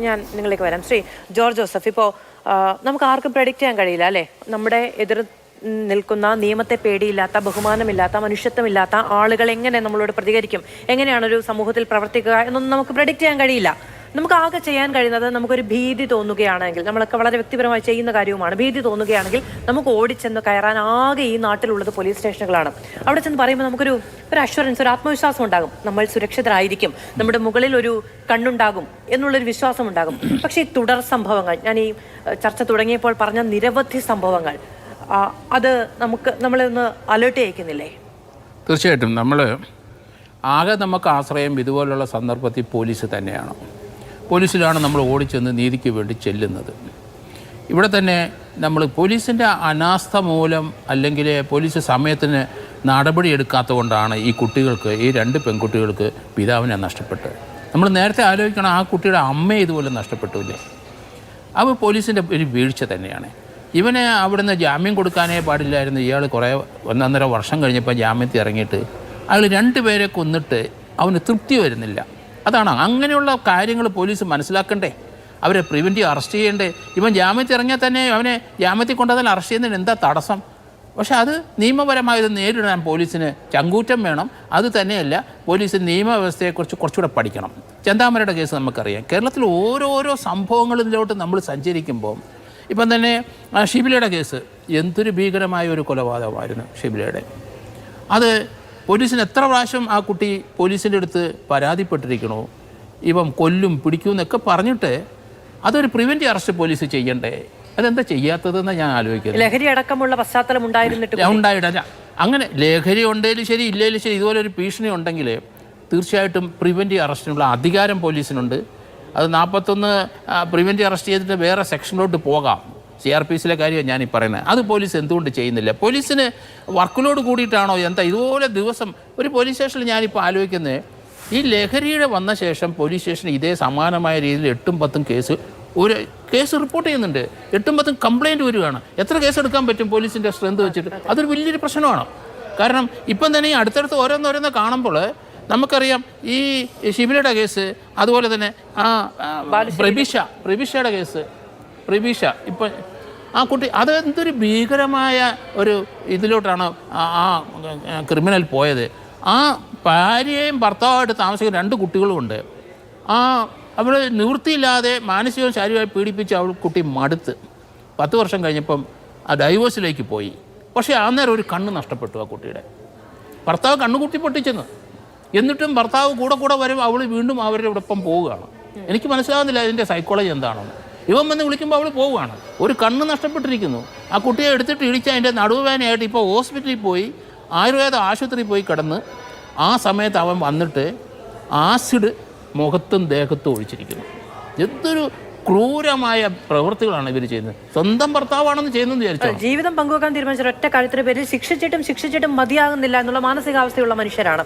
ഞാൻ നിങ്ങളിലേക്ക് വരാം. ശ്രീ ജോർജ് ജോസഫ് ഇപ്പോൾ നമുക്ക് ആർക്കും പ്രഡിക്റ്റ് ചെയ്യാൻ കഴിയില്ല അല്ലേ? നമ്മുടെ എതിർ നിൽക്കുന്ന നിയമത്തെ പേടിയില്ലാത്ത ബഹുമാനമില്ലാത്ത മനുഷ്യത്വമില്ലാത്ത ആളുകൾ എങ്ങനെ നമ്മളോട് പ്രതികരിക്കും? എങ്ങനെയാണ് ഒരു സമൂഹത്തിൽ പ്രവർത്തിക്കുക എന്നൊന്നും നമുക്ക് പ്രഡിക്റ്റ് ചെയ്യാൻ കഴിയില്ല. നമുക്ക് ആകെ ചെയ്യാൻ കഴിയുന്നത് നമുക്കൊരു ഭീതി തോന്നുകയാണെങ്കിൽ നമ്മളൊക്കെ വളരെ വ്യക്തിപരമായി ചെയ്യുന്ന കാര്യവുമാണ്. ഭീതി തോന്നുകയാണെങ്കിൽ നമുക്ക് ഓടിച്ചെന്ന് കയറാൻ ആകെ ഈ നാട്ടിലുള്ളത് പോലീസ് സ്റ്റേഷനുകളാണ്. അവിടെ ചെന്ന് പറയുമ്പോൾ നമുക്കൊരു ഒരു അഷ്വറൻസ് ഒരു ആത്മവിശ്വാസം ഉണ്ടാകും. നമ്മൾ സുരക്ഷിതരായിരിക്കും. നമ്മുടെ മുകളിൽ ഒരു കണ്ണുണ്ടാകും എന്നുള്ളൊരു വിശ്വാസം ഉണ്ടാകും. പക്ഷേ ഈ തുടർ സംഭവങ്ങൾ ഞാൻ ഈ ചർച്ച തുടങ്ങിയപ്പോൾ പറഞ്ഞ നിരവധി സംഭവങ്ങൾ അത് നമുക്ക് നമ്മളെ ഒന്ന് അലേർട്ട് ചെയ്യിക്കുന്നില്ലേ? തീർച്ചയായിട്ടും. നമ്മൾ ആകെ നമുക്ക് ആശ്രയം ഇതുപോലുള്ള സന്ദർഭത്തിൽ പോലീസ് തന്നെയാണ്. പോലീസിലാണ് നമ്മൾ ഓടിച്ചെന്ന് നീതിക്ക് വേണ്ടി ചെല്ലുന്നത്. ഇവിടെ തന്നെ നമ്മൾ പോലീസിന്റെ അനാസ്ഥ മൂലം അല്ലെങ്കിൽ പോലീസ് സമയത്തിന് നടപടി എടുക്കാത്തത് കൊണ്ടാണ് ഈ കുട്ടികൾക്ക് ഈ രണ്ട് പെൺകുട്ടികൾക്ക് പിതാവിനെ നഷ്ടപ്പെട്ടത്. നമ്മൾ നേരത്തെ ആലോചിക്കണം ആ കുട്ടിയുടെ അമ്മയെ ഇതുപോലെ നഷ്ടപ്പെട്ടില്ലേ? അവ പോലീസിന്റെ ഒരു വീഴ്ച തന്നെയാണ്. ഇവന് അവിടുന്ന് ജാമ്യം കൊടുക്കാനേ പാടില്ലായിരുന്നു. ഇയാൾ കുറേ ഒന്നൊന്നര വർഷം കഴിഞ്ഞപ്പോൾ ജാമ്യത്തിൽ ഇറങ്ങിയിട്ട് അയാൾ രണ്ടുപേരെ കൊന്നിട്ട് അവന് തൃപ്തി വരുന്നില്ല. അതാണ്. അങ്ങനെയുള്ള കാര്യങ്ങൾ പോലീസ് മനസ്സിലാക്കണ്ടേ? അവരെ പ്രിവെന്റീവ് അറസ്റ്റ് ചെയ്യണ്ടേ? ഇവൻ ജാമ്യത്തിൽ ഇറങ്ങിയാൽ തന്നെ അവനെ ജാമ്യത്തിൽ കൊണ്ടുവന്നാൽ അറസ്റ്റ് ചെയ്യുന്നതിന് എന്താ തടസ്സം? പക്ഷേ അത് നിയമപരമായത് നേരിടാൻ പോലീസിന് ചങ്കൂറ്റം വേണം. അത് തന്നെയല്ല പോലീസ് നിയമവ്യവസ്ഥയെക്കുറിച്ച് കുറച്ചുകൂടെ പഠിക്കണം. ചെന്താമരയുടെ കേസ് നമുക്കറിയാം. കേരളത്തിൽ ഓരോരോ സംഭവങ്ങളിലോട്ട് നമ്മൾ സഞ്ചരിക്കുമ്പോൾ ഇപ്പം തന്നെ ഷിബിലയുടെ കേസ്. എന്തൊരു ഭീകരമായ ഒരു കൊലപാതകമായിരുന്നു ഷിബിലയുടെ. അത് പോലീസിന് എത്ര പ്രാവശ്യം ആ കുട്ടി പോലീസിന്റെ അടുത്ത് പരാതിപ്പെട്ടിരിക്കണോ? ഇവം കൊല്ലും പിടിക്കും എന്നൊക്കെ പറഞ്ഞിട്ട് അതൊരു പ്രിവെന്റീവ് അറസ്റ്റ് പോലീസ് ചെയ്യണ്ടേ? അതെന്താ ചെയ്യാത്തതെന്ന് ഞാൻ ആലോചിക്കുന്നത്. ലഹരി അടക്കമുള്ള പശ്ചാത്തലം ഉണ്ടായിരുന്നിട്ട് ഉണ്ടായിട്ടില്ല അങ്ങനെ ലഹരി ഉണ്ടെങ്കിലും ശരി ഇല്ലെങ്കിലും ശരി ഇതുപോലെ ഒരു ഭീഷണി ഉണ്ടെങ്കിൽ തീർച്ചയായിട്ടും പ്രിവെന്റീവ് അറസ്റ്റിനുള്ള അധികാരം പോലീസിനുണ്ട്. അത് നാൽപ്പത്തൊന്ന് പ്രിവെന്റീവ് അറസ്റ്റ് ചെയ്തിട്ട് വേറെ സെക്ഷനിലോട്ട് പോകാം. സി ആർ പി സിയിലെ കാര്യമാണ് ഞാനീ പറയുന്നത്. അത് പോലീസ് എന്തുകൊണ്ട് ചെയ്യുന്നില്ല? പോലീസിന് വർക്കിലോട് കൂടിയിട്ടാണോ എന്താ? ഇതുപോലെ ദിവസം ഒരു പോലീസ് സ്റ്റേഷനിൽ ഞാനിപ്പോൾ ആലോചിക്കുന്നത് ഈ ലഹരിയുടെ വന്ന ശേഷം പോലീസ് സ്റ്റേഷനിൽ ഇതേ സമാനമായ രീതിയിൽ എട്ടും പത്തും കേസ് ഒരു കേസ് റിപ്പോർട്ട് ചെയ്യുന്നുണ്ട്. എട്ടും പത്തും കംപ്ലൈന്റ് വരികയാണ്. എത്ര കേസ് എടുക്കാൻ പറ്റും പോലീസിന്റെ സ്ട്രെങ്ത് വെച്ചിട്ട്? അതൊരു വലിയൊരു പ്രശ്നമാണ്. കാരണം ഇപ്പം തന്നെ ഈ അടുത്തടുത്ത് ഓരോന്നോരോന്ന് കാണുമ്പോൾ നമുക്കറിയാം ഈ ഷിബിലയുടെ കേസ് അതുപോലെ തന്നെ ആ, പ്രബിഷ പ്രബിഷയുടെ കേസ് പ്രബിഷ ഇപ്പം ആ കുട്ടി അത് എന്തൊരു ഭീകരമായ ഒരു ഇതിലോട്ടാണ് ആ ക്രിമിനൽ പോയത്. ആ ഭാര്യയും ഭർത്താവായിട്ട് താമസിക്കുന്ന രണ്ട് കുട്ടികളുമുണ്ട്. ആ അവൾ നിവൃത്തിയില്ലാതെ മാനസികവും ശാരീരികമായി പീഡിപ്പിച്ച് അവൾ കുട്ടി മടുത്ത്. പത്ത് വർഷം കഴിഞ്ഞപ്പം ആ ഡൈവോഴ്സിലേക്ക് പോയി. പക്ഷേ അന്നേരം ഒരു കണ്ണ് നഷ്ടപ്പെട്ടു ആ കുട്ടിയുടെ. ഭർത്താവ് കണ്ണുകുട്ടി പൊട്ടിച്ചെന്ന്. എന്നിട്ടും ഭർത്താവ് കൂടെ കൂടെ വരും അവൾ വീണ്ടും അവരുടെ ഒപ്പം പോവുകയാണ്. എനിക്ക് മനസ്സിലാകുന്നില്ല അതിന്റെ സൈക്കോളജി എന്താണെന്ന്. ഇവൻ വന്ന് വിളിക്കുമ്പോൾ അവൾ പോവുകയാണ്. ഒരു കണ്ണ് നഷ്ടപ്പെട്ടിരിക്കുന്നു. ആ കുട്ടിയെ എടുത്തിട്ട് ഇടിച്ച് അതിന്റെ നടുവേദനയായിട്ട് ഇപ്പോൾ ഹോസ്പിറ്റലിൽ പോയി ആയുർവേദ ആശുപത്രിയിൽ പോയി കിടന്ന് ആ സമയത്ത് അവൻ വന്നിട്ട് ആസിഡ് മുഖത്തും ദേഹത്തും ഒഴിച്ചിരിക്കുന്നു. എന്തൊരു ക്രൂരമായ പ്രവൃത്തികളാണ് ഇവർ ചെയ്യുന്നത്. സ്വന്തം ഭർത്താവാണെന്ന് ചെയ്യുന്നത് വിചാരിച്ചു? ജീവിതം പങ്കുവെക്കാൻ തീരുമാനിച്ച ഒറ്റ കാര്യത്തിന് പേരിൽ ശിക്ഷിച്ചിട്ടും ശിക്ഷിച്ചിട്ടും മതിയാകുന്നില്ല എന്നുള്ള മാനസികാവസ്ഥയുള്ള മനുഷ്യരാണ്.